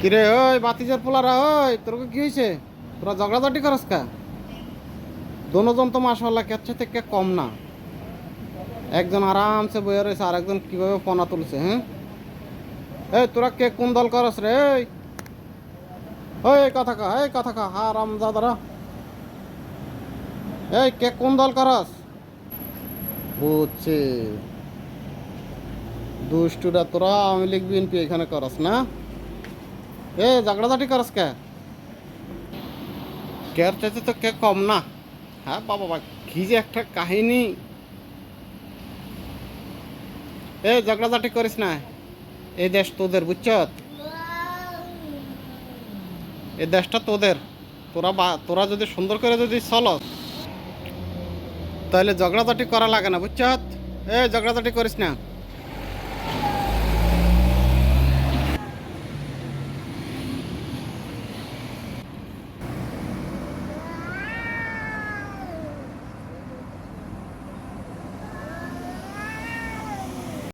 কিরে, ওই বাতিজার পোলারা, ওই, তোর কি হয়েছে? তোরা ঝগড়াঝাটি করস কা? দোনোজন তো মাসাল্লাহ কে থেকে কম না। একজন আরামসে বয়ে রয়েছে আর একজন কীভাবে পনা তুলছে হ্যাঁ? এই, তোরা কে কোন দল করস রে, এই? ওই কথা কা, এই, কথা কা হারাম দাদারা এই, কে কোন দল করস? বুঝছি। দুষ্টুরা তোরা আওয়ামী লীগ, বিএনপি এখানে করস না? এ, ঝগড়াঝাটি করস কে? কেয়ার চাইতে তো কে কম না? হ্যাঁ বাবা বা কি যে একটা কাহিনী। এ, ঝগড়াঝাটি করিস না। এই দেশ তোদের, বুঝছ? এই দেশটা তোদের। তোরা বা, তোরা যদি সুন্দর করে যদি চলস, তাহলে ঝগড়াঝাটি করা লাগে না, বুঝছ? এ, ঝগড়াঝাটি করিস না।